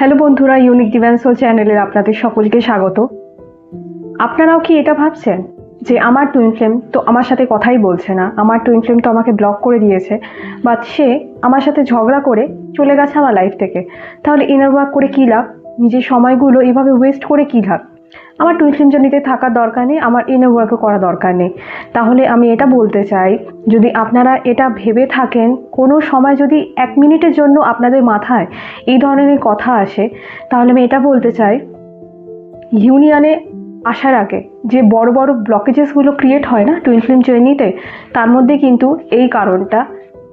Hello বন্ধুরা unique ডিভেন্সল soul চ্যানেলের আপনাদের সকলকে স্বাগত। আপনারাও কি এটা ভাবছেন যে আমার টুইন ফ্লেম তো আমার সাথে কথাই বলছে না? আমার টুইন ফ্লেম তো আমাকে ব্লক করে দিয়েছে বা সে আমার সাথে ঝগড়া করে চলে গেছে আমার লাইফ থেকে। তাহলে ইনার ওয়ার্ক করে কী লাভ? নিজের সময়গুলো এভাবে ওয়েস্ট করে কী লাভ? আমার টুইন ফ্লেম জার্নিতে থাকার দরকার নেই, আমার ইনার ওয়ার্কও করা দরকার নেই। তাহলে আমি এটা বলতে চাই, যদি আপনারা এটা ভেবে থাকেন, কোনো সময় যদি এক মিনিটের জন্য আপনাদের মাথায় এই ধরনের কথা আসে, তাহলে আমি এটা বলতে চাই ইউনিয়নে আসার আগে যে বড় বড় ব্লকেজেসগুলো ক্রিয়েট হয় না টুইন ফিল্ম জার্নিতে, তার মধ্যে কিন্তু এই কারণটা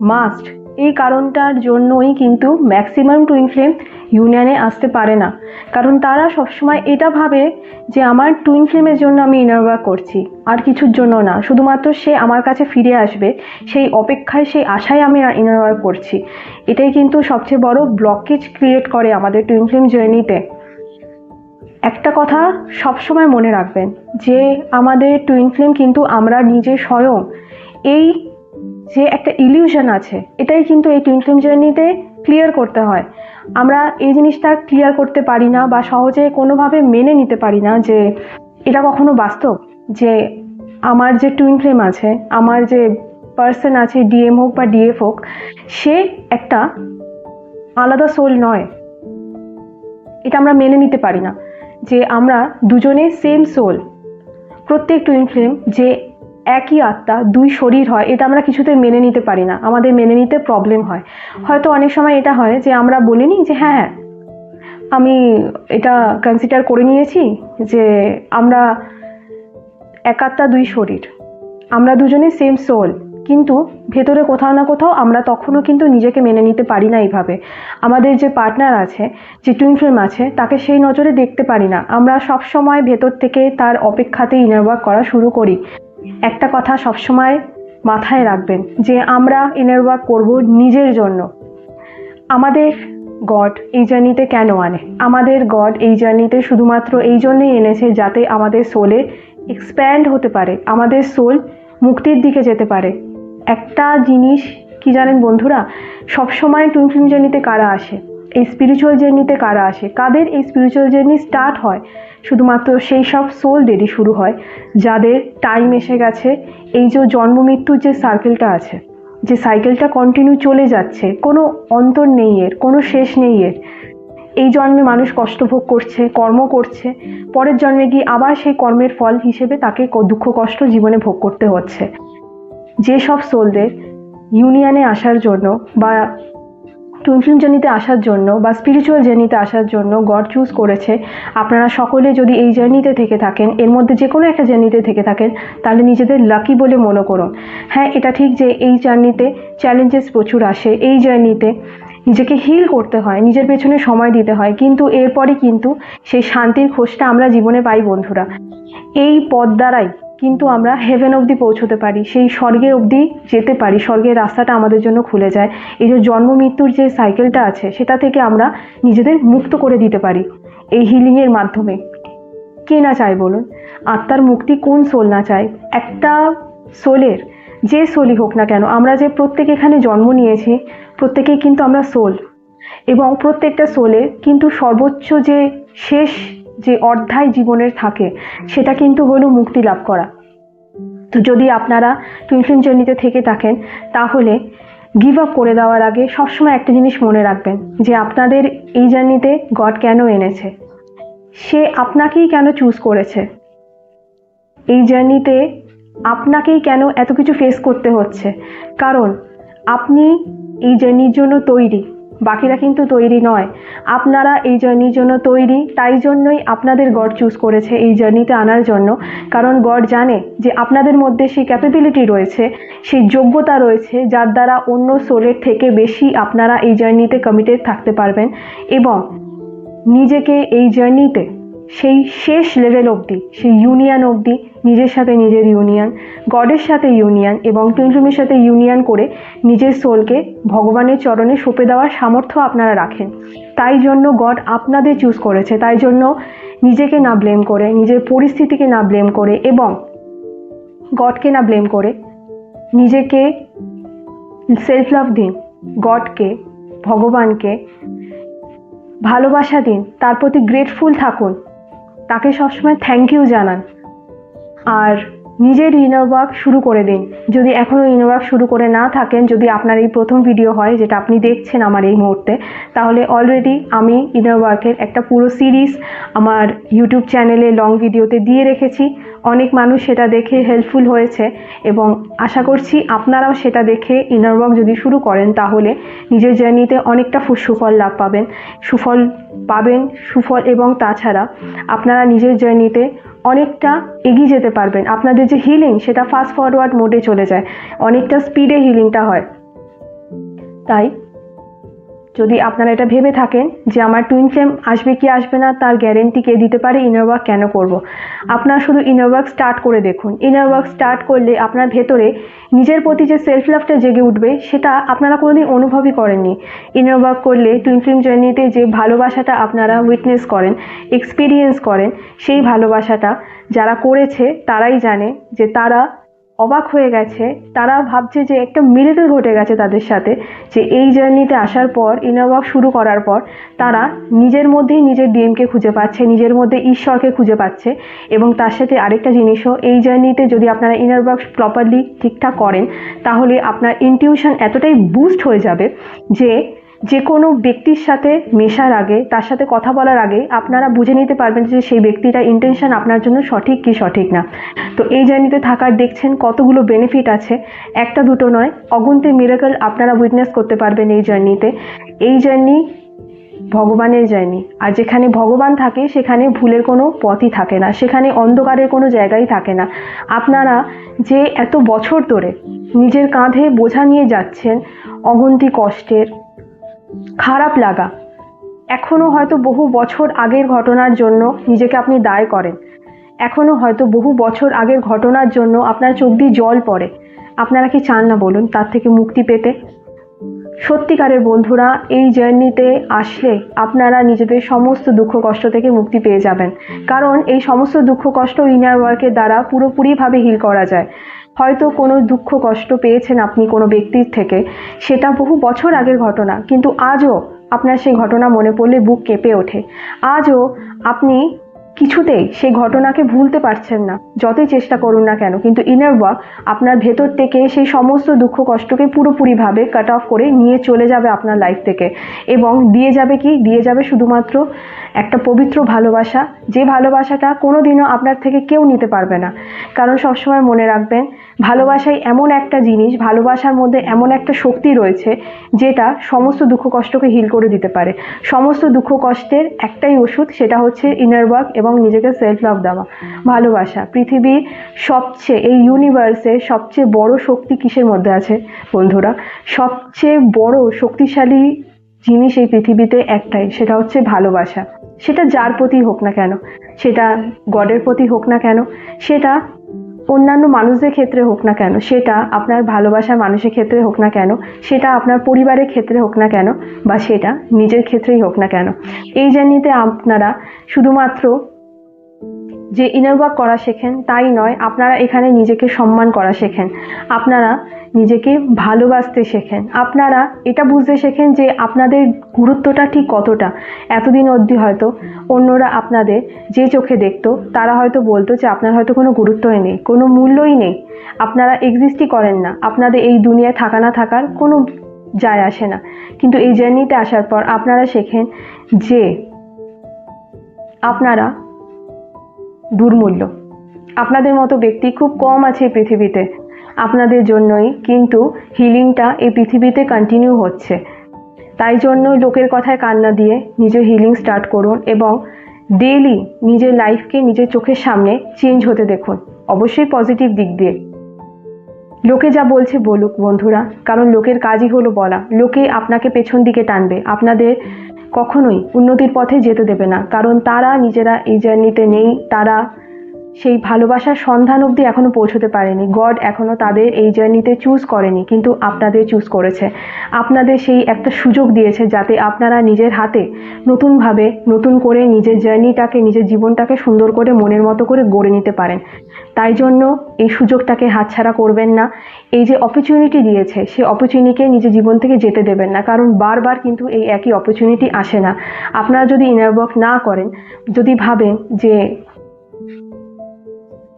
মাস্ট এই কারণটার জন্যই কিন্তু ম্যাক্সিমাম টুইন ফ্লেম ইউনিয়নে আসতে পারে না। কারণ তারা সবসময় এটা ভাবে যে আমার টুইন ফ্লেমের জন্য আমি ইনার ওয়ার্ক করছি, আর কিছুর জন্য না। শুধুমাত্র সে আমার কাছে ফিরে আসবে, সেই অপেক্ষায়, সেই আশায় আমি ইনার ওয়ার্ক করছি। এটাই কিন্তু সবচেয়ে বড় ব্লকেজ ক্রিয়েট করে আমাদের টুইন ফ্লেম জার্নিতে একটা কথা সবসময় মনে রাখবেন যে আমাদের টুইন ফ্লেম কিন্তু আমরা নিজে স্বয়ং এই যে একটা ইলিউশন আছে, এটাই কিন্তু এই টুইন ফ্লেম জার্নিতে ক্লিয়ার করতে হয়। আমরা এই জিনিসটা ক্লিয়ার করতে পারি না বা সহজে কোনোভাবে মেনে নিতে পারি না যে এটা কখনো বাস্তব, যে আমার যে টুইন ফ্লেম আছে, আমার যে পার্সন আছে ডিএম হোক বা ডিএফ হোক, সে একটা আলাদা সোল নয়। এটা আমরা মেনে নিতে পারি না যে আমরা দুজনে সেম সোল প্রত্যেক টুইন ফ্লেম যে একই আত্মা, দুই শরীর হয়, এটা আমরা কিছুতে মেনে নিতে পারি না। আমাদের মেনে নিতে প্রবলেম হয়। হয়তো অনেক সময় এটা হয় যে আমরা বলিনি যে হ্যাঁ হ্যাঁ আমি এটা কনসিডার করে নিয়েছি যে আমরা এক আত্মা, দুই শরীর। আমরা দুজনে সেম সোল কিন্তু ভেতরে কোথাও না কোথাও আমরা তখনও কিন্তু নিজেকে মেনে নিতে পারি না এইভাবে। আমাদের যে পার্টনার আছে, যে টুইন ফিল্ম আছে, তাকে সেই নজরে দেখতে পারি না। আমরা সব সময় ভেতর থেকে তার অপেক্ষাতে ইনার ওয়ার্ক করা শুরু করি। একটা কথা সবসময় মাথায় রাখবেন যে আমরা ইনার ওয়ার্ক করব নিজের জন্য। আমাদের গড এই জার্নিতে কেন আনে? আমাদের গড এই জার্নিতে শুধুমাত্র এই জন্যই এনেছে যাতে আমাদের সোলে এক্সপ্যান্ড হতে পারে, আমাদের সোল মুক্তির দিকে যেতে পারে। একটা জিনিস কি জানেন বন্ধুরা? সবসময় টুইন ফিল্ম জার্নিতে কারা আসে? এই স্পিরিচুয়াল জার্নিতে কারা আসে? কাদের এই স্পিরিচুয়াল জার্নি স্টার্ট হয়? শুধুমাত্র সেই সব সোল ডেডি শুরু হয়, যাদের টাইম এসে গেছে, এই যে জন্ম মৃত্যুর যে সার্কেলটা আছে, যে সাইকেলটা কন্টিনিউ চলে যাচ্ছে, কোনো অন্তর নেই এর, কোনো শেষ নেই এর। এই জন্মে মানুষ কষ্ট ভোগ করছে, কর্ম করছে, পরের জন্মে গিয়ে আবার সেই কর্মের ফল হিসেবে তাকে দুঃখ কষ্ট জীবনে ভোগ করতে হচ্ছে। যেসব সোলদের ইউনিয়নে আসার জন্য বা টুইন ফিল্ম জার্নিতে আসার জন্য বা স্পিরিচুয়াল জার্নিতে আসার জন্য গড চুজ করেছে, আপনারা সকলে যদি এই জার্নিতে থেকে থাকেন, এর মধ্যে যে কোনো একটা জার্নিতে থেকে থাকেন, তাহলে নিজেদের লাকি বলে মনে করুন। হ্যাঁ এটা ঠিক যে এই জার্নিতে চ্যালেঞ্জেস প্রচুর আসে, এই জার্নিতে নিজেকে হিল করতে হয়, নিজের পেছনে সময় দিতে হয়, কিন্তু এরপরে কিন্তু সেই শান্তির খোঁজটা আমরা জীবনে পাই বন্ধুরা। এই পথ দ্বারাই কিন্তু আমরা হেভেন অবধি পৌঁছতে পারি, সেই স্বর্গে অবধি যেতে পারি, স্বর্গের রাস্তাটা আমাদের জন্য খুলে যায়। এই যে জন্ম মৃত্যুর যে সাইকেলটা আছে, সেটা থেকে আমরা নিজেদের মুক্ত করে দিতে পারি এই হিলিংয়ের মাধ্যমে। কে না চায় বলুন? আত্মার মুক্তি কোন সোল না চায়? একটা সোলের যে সোলই হোক না কেন, আমরা যে প্রত্যেক এখানে জন্ম নিয়েছি, প্রত্যেকেই কিন্তু আমরা সোল এবং প্রত্যেকটা সোলে কিন্তু সর্বোচ্চ যে শেষ যে অধ্যায় জীবনের থাকে, সেটা কিন্তু হলো মুক্তি লাভ করা। তো যদি আপনারা টুইনফিল্ম জার্নিতে থেকে থাকেন, তাহলে গিভ আপ করে দেওয়ার আগে সবসময় একটা জিনিস মনে রাখবেন, যে আপনাদের এই জার্নিতে গড কেন এনেছে? সে আপনাকেই কেন চুজ করেছে? এই জার্নিতে আপনাকেই কেন এত কিছু ফেস করতে হচ্ছে? কারণ আপনি এই জার্নির জন্য তৈরি। বাকিরা কিন্তু তৈরি নয়। আপনারা এই জার্নির জন্য তৈরি, তাই জন্যই আপনাদের গড চুজ করেছে এই জার্নিতে আনার জন্য। কারণ গড জানে যে আপনাদের মধ্যে সেই ক্যাপাবিলিটি রয়েছে, সেই যোগ্যতা রয়েছে, যার দ্বারা অন্য সোলের থেকে বেশি আপনারা এই জার্নিতে কমিটেড থাকতে পারবেন এবং নিজেকে এই জার্নিতে সেই শেষ লেভেল অবধি, সেই ইউনিয়ন অবধি নিজের সাথে নিজের ইউনিয়ন গডের সাথে ইউনিয়ন এবং টুইনফিল্মের সাথে ইউনিয়ন করে নিজের সোলকে ভগবানের চরণে সঁপে দেওয়ার সামর্থ্য আপনারা রাখেন। তাই জন্য গড আপনাদের চুজ করেছে। তাই জন্য নিজেকে না ব্লেম করে, নিজের পরিস্থিতিকে না ব্লেম করে এবং গডকে না ব্লেম করে নিজেকে সেলফ লাভ দিন, গডকে, ভগবানকে ভালোবাসা দিন, তার প্রতি গ্রেটফুল থাকুন। তাকে সবসময় থ্যাংক ইউ জানান। আর নিজের ইনার শুরু করে দিন। যদি এখনও ইনার ওয়ার্ক শুরু করে না থাকেন, যদি আপনার এই প্রথম ভিডিও হয়, যেটা আপনি দেখছেন আমার এই মুহূর্তে, তাহলে অলরেডি আমি ইনার একটা পুরো সিরিজ আমার ইউটিউব চ্যানেলে লং ভিডিওতে দিয়ে রেখেছি। অনেক মানুষ সেটা দেখে হেল্পফুল হয়েছে এবং আশা করছি আপনারাও সেটা দেখে ইনার ওয়ার্ক যদি শুরু করেন তাহলে নিজের জার্নিতে অনেকটা সুফল লাভ পাবেন। সুফল পাবেন, সুফল এবং তাছাড়া আপনারা নিজের জার্নিতে অনেকটা এগিয়ে যেতে পারবেন। আপনাদের যে হিলিং সেটা ফাস্ট ফরওয়ার্ড মোডে চলে যায়। অনেকটা স্পিডে হিলিংটা হয়। তাই যদি আপনারা এটা ভেবে থাকেন যে আমার টুইন ফ্লেম আসবে কি আসবে না, তার গ্যারেন্টি কে দিতে পারে ইনার ওয়ার্ক কেন করব। আপনারা শুধু ইনার ওয়ার্ক স্টার্ট করে দেখুন ইনার ওয়ার্ক স্টার্ট করলে আপনার ভেতরে নিজের প্রতি যে সেলফ লাভটা জেগে উঠবে, সেটা আপনারা কোনোদিন অনুভবই করেননি ইনার ওয়ার্ক করলে টুইন ফ্লেম জার্নিতে যে ভালোবাসাটা আপনারা উইটনেস করেন এক্সপিরিয়েন্স করেন, সেই ভালোবাসাটা যারা করেছে, তারাই জানে যে তারা অবাক হয়ে গেছে। তারা ভাবছে যে একটা মিরেকেল ঘটে গেছে তাদের সাথে, যে এই জার্নিতে আসার পর ইনার ওয়ার্ক শুরু করার পর, তারা নিজের মধ্যেই নিজের ডিএমকে খুঁজে পাচ্ছে, নিজের মধ্যে ঈশ্বরকে খুঁজে পাচ্ছে। এবং তার সাথে আরেকটা জিনিসও, এই জার্নিতে যদি আপনারা ইনার ওয়ার্ক প্রপারলি ঠিকঠাক করেন, তাহলে আপনার ইনটিউশন এতটাই বুস্ট হয়ে যাবে যে যে কোনো ব্যক্তির সাথে মেশার আগে, তার সাথে কথা বলার আগে আপনারা বুঝে নিতে পারবেন যে সেই ব্যক্তিটা ইন্টেনশন আপনার জন্য সঠিক কি সঠিক না। তো এই জার্নিতে থাকার দেখছেন কতগুলো বেনিফিট আছে। একটা দুটো নয়, অগুন্তে মিরাকল আপনারা উইটনেস করতে পারবেন এই জার্নিতে এই জার্নি ভগবানের জার্নি আর যেখানে ভগবান থাকে, সেখানে ভুলের কোনো পথই থাকে না। সেখানে অন্ধকারের কোনো জায়গাই থাকে না। আপনারা যে এত বছর ধরে নিজের কাঁধে বোঝা নিয়ে যাচ্ছেন অগন্তি কষ্টের খারাপ লাগা। এখনও হয়তো বহু বছর আগের ঘটনার জন্য নিজেকে আপনি দায় করেন। এখনও হয়তো বহু বছর আগের ঘটনার জন্য আপনার চোখ দিয়ে জল পড়ে। আপনারা কি চান না বলুন তার থেকে মুক্তি পেতে? সত্যিকারের বন্ধুরা, এই জার্নিতে আসলে আপনারা নিজেদের সমস্ত দুঃখ কষ্ট থেকে মুক্তি পেয়ে যাবেন। কারণ এই সমস্ত দুঃখ কষ্ট ইনার ওয়ার্কের দ্বারা পুরোপুরিভাবে হিল করা যায়। হয়তো কোনো দুঃখ, কষ্ট পেয়েছেন আপনি কোনো ব্যক্তির থেকে। সেটা বহু বছর আগের ঘটনা, কিন্তু আজও আপনার সেই ঘটনা মনে পড়লে বুক কেঁপে ওঠে। আজও আপনি কিছুতেই সেই ঘটনাকে ভুলতে পারছেন না, যতই চেষ্টা করুন না কেন, কিন্তু ইনার ওয়ার্ক আপনার ভেতর থেকে সেই সমস্ত দুঃখ, কষ্টকে পুরোপুরিভাবে কাট অফ করে নিয়ে চলে যাবে আপনার লাইফ থেকে। এবং দিয়ে যাবে কি? দিয়ে যাবে শুধুমাত্র একটা পবিত্র ভালোবাসা। যে ভালোবাসাটা কোনো দিনও আপনার থেকে কেউ নিতে পারবে না। কারণ সবসময় মনে রাখবেন ভালোবাসাই এমন একটা জিনিস, ভালোবাসার মধ্যে এমন একটা শক্তি রয়েছে, যেটা সমস্ত দুঃখ কষ্টকে হিল করে দিতে পারে। সমস্ত দুঃখ কষ্টের একটাই ওষুধ, সেটা হচ্ছে ইনার ওয়ার্ক এবং নিজেকে সেলফ লাভ দেওয়া। ভালোবাসা পৃথিবীর সবচেয়ে, এই ইউনিভার্সে সবচেয়ে বড় শক্তি কিসের মধ্যে আছে, বন্ধুরা? সবচেয়ে বড় শক্তিশালী জিনিস এই পৃথিবীতে একটাই, সেটা হচ্ছে ভালোবাসা। সেটা যার প্রতি হোক না কেন, সেটা গডের প্রতি হোক না কেন, সেটা অন্যান্য মানুষদের ক্ষেত্রে হোক না কেন, সেটা আপনার ভালোবাসার মানুষের ক্ষেত্রে হোক না কেন, সেটা আপনার পরিবারের ক্ষেত্রে হোক না কেন, বা সেটা নিজের ক্ষেত্রেই হোক না কেন। এই জার্নিতে আপনারা শুধুমাত্র যে ইনার ওয়ার্ক করা শেখেন, তাই নয়, আপনারা এখানে নিজেকে সম্মান করা শেখেন। আপনারা নিজেকে ভালোবাসতে শেখেন। আপনারা এটা বুঝতে শেখেন যে আপনাদের গুরুত্বটা ঠিক কতটা। এতদিন অবধি হয়তো অন্যরা আপনাদের যে চোখে দেখতো, তারা হয়তো বলতো যে আপনার হয়তো কোনো গুরুত্বই নেই, কোনো মূল্যই নেই। আপনারা এক্সিস্টই করেন না। আপনাদের এই দুনিয়ায় থাকা না থাকার কোনো যায় আসে না। কিন্তু এই জার্নিতে আসার পর আপনারা শেখেন যে আপনারা দুর্মূল্য। আপনাদের মতো ব্যক্তি খুব কম আছে পৃথিবীতে। আপনাদের জন্যই কিন্তু হিলিংটা এই পৃথিবীতে কন্টিনিউ হচ্ছে। তাই জন্য লোকের কথায় কান্না দিয়ে নিজের হিলিং স্টার্ট করুন এবং ডেইলি নিজের লাইফকে নিজের চোখের সামনে চেঞ্জ হতে দেখুন। অবশ্যই পজিটিভ দিক দিয়ে। লোকে যা বলছে বলুক বন্ধুরা, কারণ লোকের কাজই হলো বলা। লোকে আপনাকে পেছন দিকে টানবে। আপনাদের কখনোই উন্নতির পথে যেতে দেবে না। কারণ তারা নিজেরা এই জার্নিতে নেই, তারা সেই ভালোবাসার সন্ধান অবধি এখনও পৌঁছতে পারেনি। গড এখনও তাদের এই জার্নিতে চুজ করেনি, কিন্তু আপনাদের চুজ করেছে। আপনাদের সেই একটা সুযোগ দিয়েছে যাতে আপনারা নিজের হাতে নতুনভাবে নতুন করে নিজের জার্নিটাকে নিজের জীবনটাকে সুন্দর করে মনের মতো করে গড়ে নিতে পারেন। তাই জন্য এই সুযোগটাকে হাতছাড়া করবেন না। এই যে অপরচুনিটি দিয়েছে সেই অপরচুনিটিকে নিজের জীবন থেকে যেতে দেবেন না। কারণ বারবার কিন্তু এই একই অপরচুনিটি আসে না। আপনারা যদি ইনার ওয়ার্ক না করেন, যদি ভাবেন যে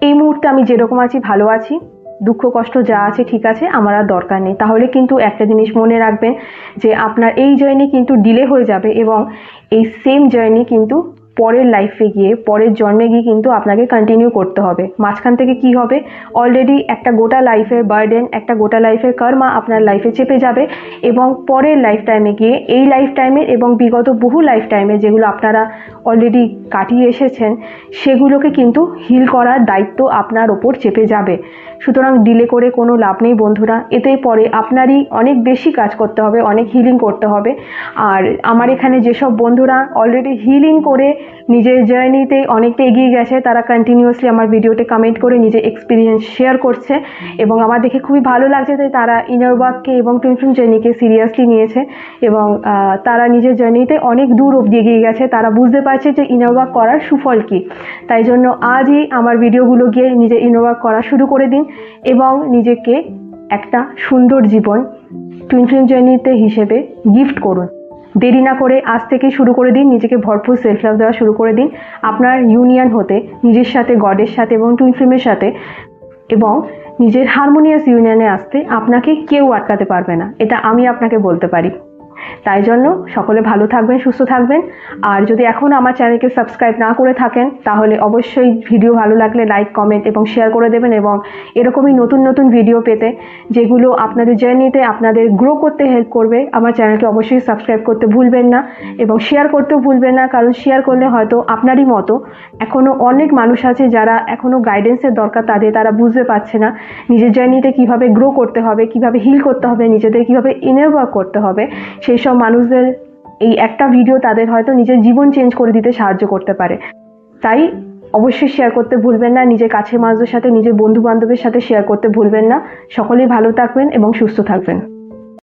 এই মুহূর্তে আমি যেরকম আছি, ভালো আছি। দুঃখ, কষ্ট যা আছে ঠিক আছে, আমার আর দরকার নেই। তাহলে কিন্তু একটা জিনিস মনে রাখবেন যে আপনার এই জার্নি কিন্তু ডিলে হয়ে যাবে এবং এই সেম জার্নি কিন্তু পরের লাইফে গিয়ে, পরের জন্মে গিয়ে কিন্তু আপনাকে কন্টিনিউ করতে হবে। মাঝখান থেকে কি হবে? অলরেডি একটা গোটা লাইফের বার্ডেন একটা গোটা লাইফের কর্মা আপনার লাইফে চেপে যাবে এবং পরের লাইফ টাইমে গিয়ে, এই লাইফ টাইমে এবং বিগত বহু লাইফ টাইমে যেগুলো আপনারা অলরেডি কাটিয়ে এসেছেন, সেগুলোকে কিন্তু হিল করার দায়িত্ব আপনার ওপর চেপে যাবে। সুতরাং ডিলে করে কোনো লাভ নেই বন্ধুরা। এতে পরে আপনারই অনেক বেশি কাজ করতে হবে, অনেক হিলিং করতে হবে। আর আমার এখানে যেসব বন্ধুরা অলরেডি হিলিং করে নিজের জার্নিতে অনেকটা এগিয়ে গেছে, তারা কন্টিনিউয়াসলি আমার ভিডিওতে কমেন্ট করে নিজের এক্সপিরিয়েন্স শেয়ার করছে এবং আমার দেখে খুবই ভালো লাগছে যে তারা ইনার ওয়ার্ককে এবং টুইনটুন জার্নিকে সিরিয়াসলি নিয়েছে এবং তারা নিজের জার্নিতে অনেক দূর অবধি এগিয়ে গেছে। তারা বুঝতে পারছে যে ইনার ওয়ার্ক করার সুফল কী। তাই জন্য আজই আমার ভিডিওগুলো গিয়ে নিজের ইনার ওয়ার্ক করা শুরু করে দিন। এবং নিজেকে একটা সুন্দর জীবন টুইনটুন জার্নিতে হিসেবে গিফট করুন। দেরি না করে আজ থেকে শুরু করে দিন, নিজেকে ভরপুর সেলফ লাভ দেওয়া শুরু করে দিন। আপনার ইউনিয়ন হতে, নিজের সাথে, গডের সাথে এবং টুইন ফিল্মের সাথে এবং নিজের হারমোনিয়াস ইউনিয়নে আসতে আপনাকে কেউ আটকাতে পারবে না। এটা আমি আপনাকে বলতে পারি। তাই জন্য সকলে ভালো থাকবেন, সুস্থ থাকবেন। আর যদি এখন আমার চ্যানেলকে সাবস্ক্রাইব না করে থাকেন, তাহলে অবশ্যই ভিডিও ভালো লাগলে লাইক, কমেন্ট এবং শেয়ার করে দেবেন এবং এরকমই নতুন নতুন ভিডিও পেতে, যেগুলো আপনাদের জার্নিতে আপনাদের গ্রো করতে হেল্প করবে, আমার চ্যানেলকে অবশ্যই সাবস্ক্রাইব করতে ভুলবেন না এবং শেয়ার করতেও ভুলবেন না, কারণ শেয়ার করলে হয়তো আপনারই মতো এখনও অনেক মানুষ আছে যারা এখনও গাইডেন্সের দরকার, তাদের তারা বুঝতে পারছে না নিজের জার্নিতে কীভাবে গ্রো করতে হবে, কীভাবে হিল করতে হবে, নিজেদের কীভাবে ইনার করতে হবে সেই সব মানুষদের এই একটা ভিডিও তাদের হয়তো নিজের জীবন চেঞ্জ করে দিতে সাহায্য করতে পারে। তাই অবশ্যই শেয়ার করতে ভুলবেন না, নিজের কাছের মানুষদের সাথে, নিজের বন্ধু বান্ধবের সাথে শেয়ার করতে ভুলবেন না। সকলেই ভালো থাকবেন এবং সুস্থ থাকবেন।